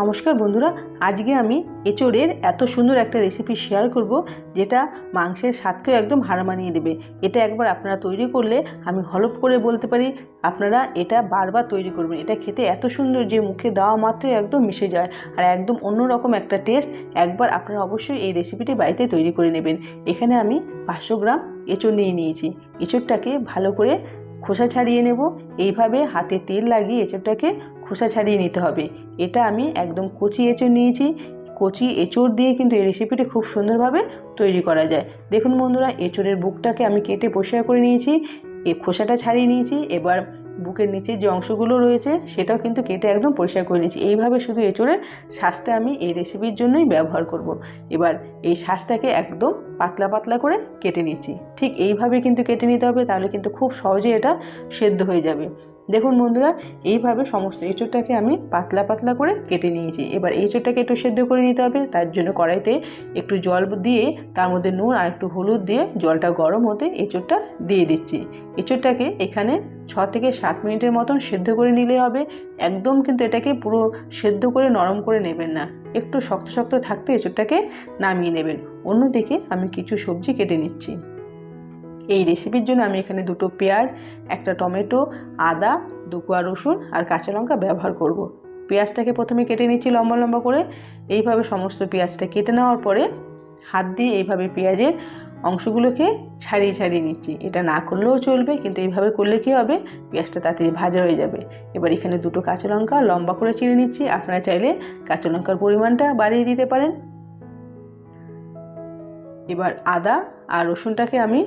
নমস্কার বন্ধুরা, আজকে আমি এঁচোড়ের এত সুন্দর একটা রেসিপি শেয়ার করব, যেটা মাংসের স্বাদকেও একদম হার মানিয়ে দেবে। এটা একবার আপনারা তৈরি করলে আমি হলপ করে বলতে পারি, আপনারা এটা বারবার তৈরি করবেন। এটা খেতে এত সুন্দর যে মুখে দেওয়া মাত্রই একদম মিশে যায়। আর একদম অন্যরকম একটা টেস্ট একবার আপনারা অবশ্যই এই রেসিপিটি বাড়িতে তৈরি করে নেবেন। এখানে আমি পাঁচশো গ্রাম এঁচোড় নিয়ে নিয়েছি। এঁচোড়টাকে ভালো করে খোসা ছাড়িয়ে নেব। এইভাবে হাতে তেল লাগিয়ে এঁচোড়টাকে খোসা ছাড়িয়ে নিতে হবে। এটা আমি একদম কচি এঁচোড় নিয়েছি। কচি এঁচোড় দিয়ে কিন্তু এই রেসিপিটি খুব সুন্দরভাবে তৈরি করা যায়। দেখুন বন্ধুরা, এঁচোড়ের বুকটাকে আমি কেটে পরিষ্কার করে নিয়েছি। এ খোসাটা ছাড়িয়ে নিয়েছি। এবার বুকের নিচে যে অংশগুলো রয়েছে সেটাও কিন্তু কেটে একদম পরিষ্কার করে নিয়েছি। এইভাবে শুধু এঁচোড়ের শ্বাসটা আমি এই রেসিপির জন্যই ব্যবহার করব। এবার এই শ্বাসটাকে একদম পাতলা পাতলা করে কেটে নিচ্ছি। ঠিক এইভাবে কিন্তু কেটে নিতে হবে, তাহলে কিন্তু খুব সহজে এটা সেদ্ধ হয়ে যাবে। দেখুন বন্ধুরা, এইভাবে সমস্ত এঁচোড়টাকে আমি পাতলা পাতলা করে কেটে নিয়েছি। এবার এঁচোড়টাকে একটু সেদ্ধ করে নিতে হবে, তার জন্য কড়াইতে একটু জল দিয়ে, তার মধ্যে নুন আর একটু হলুদ দিয়ে জলটা গরম হতে এঁচোড়টা দিয়ে দিচ্ছি। এঁচোড়টাকে এখানে ছ থেকে সাত মিনিটের মতন সেদ্ধ করে নিলে হবে। একদম কিন্তু এটাকে পুরো সেদ্ধ করে নরম করে নেবেন না। একটু শক্ত শক্ত থাকতে এঁচোড়টাকে নামিয়ে নেবেন। অন্যদিকে আমি কিছু সবজি কেটে নিচ্ছি। এই রেসিপির জন্য আমি এখানে দুটো পেঁয়াজ, একটা টমেটো, আদা দুকুয়া রসুন আর কাঁচা লঙ্কা ব্যবহার করব। পেঁয়াজটাকে প্রথমে কেটে নিচ্ছি লম্বা লম্বা করে। এইভাবে সমস্ত পেঁয়াজটা কেটে নেওয়ার পরে হাত দিয়ে এইভাবে পেঁয়াজের অংশগুলোকে ছাড়িয়ে ছাড়িয়ে নিচ্ছি। এটা না করলেও চলবে, কিন্তু এইভাবে করলে কী হবে? পেঁয়াজটা তাড়াতাড়ি ভাজা হয়ে যাবে। এবার এখানে দুটো কাঁচা লঙ্কা লম্বা করে চিড়ে নিচ্ছি। আপনারা চাইলে কাঁচা লঙ্কার পরিমাণটা বাড়িয়ে দিতে পারেন। এবার আদা আর রসুনটাকে আমি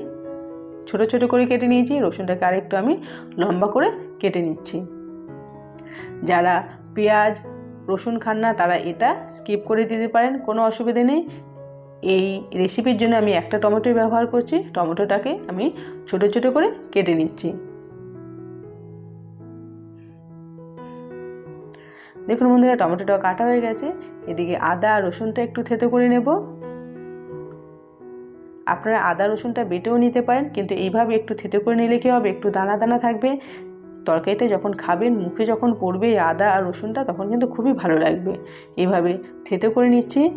ছোট ছোট করে কেটে নিয়েছি, রসুনটাকে আরেকটু আমি লম্বা করে কেটে নিচ্ছি। যারা পেঁয়াজ, রসুন খান না, তারা এটা স্কিপ করে দিতে পারেন, কোনো অসুবিধে নেই। এই রেসিপির জন্য আমি একটা টমেটো ব্যবহার করছি, টমেটোটাকে আমি ছোট ছোট করে কেটে নিচ্ছি। দেখুন বন্ধুরা টমেটোটা কাটা হয়ে গেছে। এদিকে আদা, রসুনটা একটু থেতো করে নেব। আপনারা আদা, রসুনটা বেটেও নিতে পারেন, কিন্তু এইভাবে একটু থেতে করে নিলে কী হবে? একটু দানা দানা থাকবে। তরকারিটা যখন খাবেন, মুখে যখন পড়বে আদা আর রসুনটা, তখন কিন্তু খুবই ভালো লাগবে। এভাবে থেতে করে নিচ্ছি।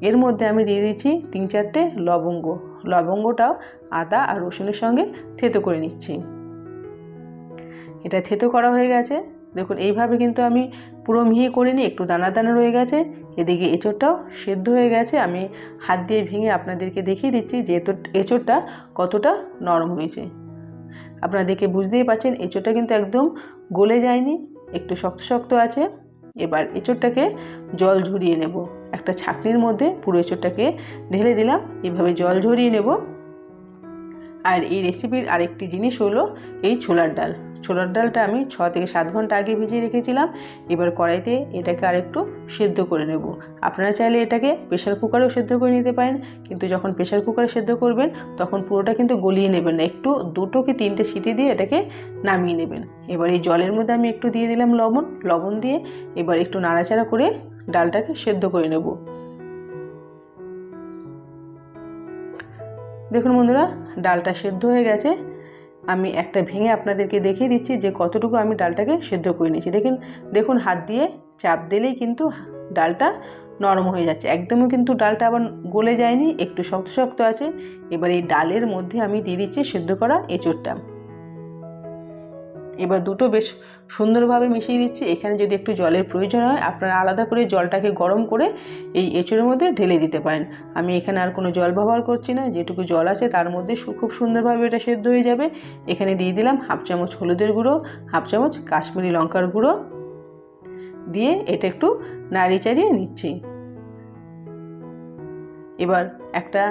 এর মধ্যে আমি দিয়ে দিচ্ছি তিন চারটে লবঙ্গ। লবঙ্গটাও আদা আর রসুনের সঙ্গে থেতো করে নিচ্ছি। এটা থেতো করা হয়ে গেছে। দেখুন, এইভাবে কিন্তু আমি পুরো মিহি করিনি, একটু দানা দানা রয়ে গেছে। এদিকে এঁচোড়টাও সেদ্ধ হয়ে গেছে। আমি হাত দিয়ে ভেঙে আপনাদেরকে দেখিয়ে দিচ্ছি যে এঁচোড়টা কতটা নরম হয়েছে। আপনারা দেখে বুঝতেই পারছেন, এঁচোড়টা কিন্তু একদম গলে যায়নি, একটু শক্ত শক্ত আছে। এবার এঁচোড়টাকে জল ঝরিয়ে নেব। একটা ছাকনির মধ্যে পুরো এঁচোড়টাকে ঢেলে দিলাম। এভাবে জল ঝরিয়ে নেব। আর এই রেসিপির আরেকটি জিনিস হলো এই ছোলার ডাল। ছোলার ডালটা আমি ছ থেকে সাত ঘণ্টা আগে ভিজিয়ে রেখেছিলাম। এবার কড়াইতে এটাকে আরেকটু সেদ্ধ করে নেব। আপনারা চাইলে এটাকে প্রেশার কুকারেও সেদ্ধ করে নিতে পারেন, কিন্তু যখন প্রেশার কুকারে সেদ্ধ করবেন, তখন পুরোটা কিন্তু গলিয়ে নেবেন না। একটু, দুটো কি তিনটে সিটি দিয়ে এটাকে নামিয়ে নেবেন। এবার এই জলের মধ্যে আমি একটু দিয়ে দিলাম লবণ। লবণ দিয়ে এবার একটু নাড়াচাড়া করে ডালটাকে সেদ্ধ করে নেব। দেখুন বন্ধুরা, ডালটা সেদ্ধ হয়ে গেছে। আমি একটা ভেঙে আপনাদেরকে দেখিয়ে দিচ্ছি যে কতটুকু আমি ডালটাকে সেদ্ধ করে নিয়েছি। দেখুন দেখুন, হাত দিয়ে চাপ দিলেই কিন্তু ডালটা নরম হয়ে যাচ্ছে। একদমই কিন্তু ডালটা আবার গলে যায়নি, একটু শক্ত শক্ত আছে। এবার এই ডালের মধ্যে আমি দিয়ে দিচ্ছি সেদ্ধ করা এঁচোড়টা। এবার দুটো বেশ সুন্দরভাবে মিশিয়ে দিচ্ছি। এখানে যদি একটু জলের প্রয়োজন হয়, আপনারা আলাদা করে জলটাকে গরম করে এই এঁচড়ের মধ্যে ঢেলে দিতে পারেন। আমি এখানে আর কোনো জল ব্যবহার করছি না, যেটুকু জল আছে তার মধ্যে খুব সুন্দরভাবে এটা সেদ্ধ হয়ে যাবে। এখানে দিয়ে দিলাম হাফ চামচ হলুদের গুঁড়ো, হাফ চামচ কাশ্মীরি লঙ্কার গুঁড়ো। দিয়ে এটা একটু নাড়ি চাড়িয়ে নিচ্ছি। এবার একটা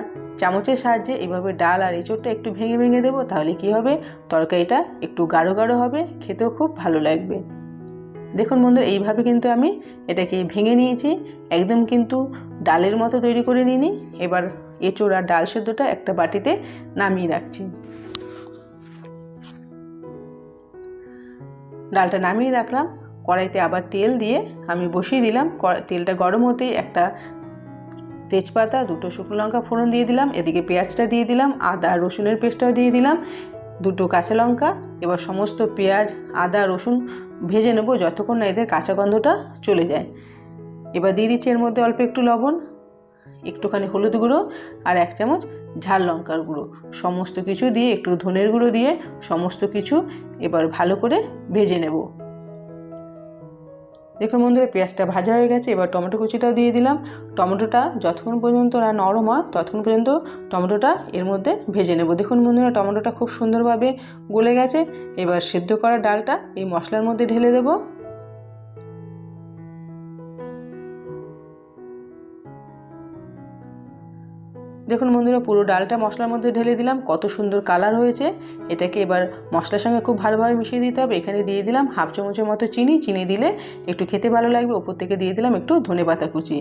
চামচের সাহায্যে এভাবে ডাল আর এঁচোড়টা একটু ভেঙে ভেঙে দেবো, তাহলে কি হবে? তরকারিটা একটু গাঢ় গাঢ় হবে, খেতেও খুব ভালো লাগবে। দেখুন বন্ধু এইভাবে কিন্তু আমি এটাকে ভেঙে নিয়েছি। একদম কিন্তু ডালের মতো তৈরি করে নিইনি। এবার এঁচোড় আর ডাল সেদ্ধটা একটা বাটিতে নামিয়ে রাখছি। ডালটা নামিয়ে রাখলাম। কড়াইতে আবার তেল দিয়ে আমি বসিয়ে দিলাম। তেলটা গরম হতেই একটা তেজপাতা, দুটো শুকনো লঙ্কা ফোড়ন দিয়ে দিলাম, এদিকে পেঁয়াজটা দিয়ে দিলাম, আদা, রসুনের পেস্টটাও দিয়ে দিলাম, দুটো কাঁচা লঙ্কা, এবার সমস্ত পেঁয়াজ, আদা, রসুন ভেজে নেব যতক্ষণ না এদের কাঁচা গন্ধটা চলে যায়। এবার দিয়ে দিচ্ছি এর মধ্যে অল্প একটু লবণ, একটুখানি হলুদ গুঁড়ো আর এক চামচ ঝাল লঙ্কার গুঁড়ো। সমস্ত কিছু দিয়ে একটু ধনের গুঁড়ো দিয়ে সমস্ত কিছু এবার ভালো করে ভেজে নেব। দেখুন বন্ধুরা, পেঁয়াজটা ভাজা হয়ে গেছে, এবার টমেটো কুচিটাও দিয়ে দিলাম। টমেটোটা যতক্ষণ পর্যন্ত না নরম হয়, ততক্ষণ পর্যন্ত টমেটোটা এর মধ্যে ভেজে নেব। দেখুন বন্ধুরা, টমেটোটা খুব সুন্দরভাবে গলে গেছে। এবার সেদ্ধ করা ডালটা এই মশলার মধ্যে ঢেলে দেবো। দেখুন বন্ধুরা, পুরো ডালটা মশলার মধ্যে ঢেলে দিলাম। কত সুন্দর কালার হয়েছে। এটাকে এবার মশলার সঙ্গে খুব ভালোভাবে মিশিয়ে দিতে হবে। এখানে দিয়ে দিলাম হাফ চামচের মতো চিনি। চিনি দিলে একটু খেতে ভালো লাগবে। ওপর থেকে দিয়ে দিলাম একটু ধনে পাতা কুচি।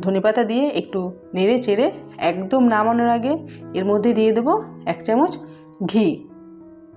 ধনে পাতা দিয়ে একটু নেড়ে চেড়ে একদম নামানোর আগে এর মধ্যে দিয়ে দেবো এক চামচ ঘি।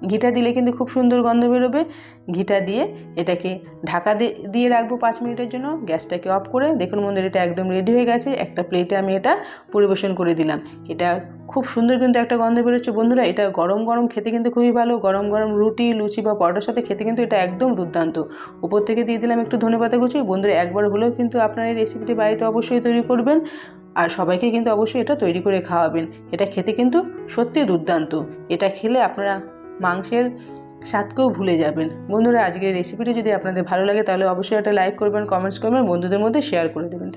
ঘিটা দিলে কিন্তু খুব সুন্দর গন্ধ বেরোবে। ঘিটা দিয়ে এটাকে ঢাকা দিয়ে রাখব পাঁচ মিনিটের জন্য। গ্যাসটাকে অফ করে দেখুন বন্ধুরা, এটা একদম রেডি হয়ে গেছে। একটা প্লেটে আমি এটা পরিবেশন করে দিলাম। এটা খুব সুন্দর কিন্তু একটা গন্ধ বেরোচ্ছে। বন্ধুরা, এটা গরম গরম খেতে কিন্তু খুবই ভালো। গরম গরম রুটি, লুচি বা পরোটার সাথে খেতে কিন্তু এটা একদম দুর্দান্ত। উপর থেকে দিয়ে দিলাম একটু ধনে পাতা কুচি। বন্ধুরা, একবার হলেও কিন্তু আপনার এই রেসিপিটি বাড়িতে অবশ্যই তৈরি করবেন। আর সবাইকে কিন্তু অবশ্যই এটা তৈরি করে খাওয়াবেন। এটা খেতে কিন্তু সত্যি দুর্দান্ত। এটা খেলে আপনারা মাংসের স্বাদকেও ভুলে যাবেন। বন্ধুরা, আজকের রেসিপিটি যদি আপনাদের ভালো লাগে, তাহলে অবশ্যই একটা লাইক করবেন কমেন্টস করবেন, বন্ধুদের মধ্যে শেয়ার করে দেবেন।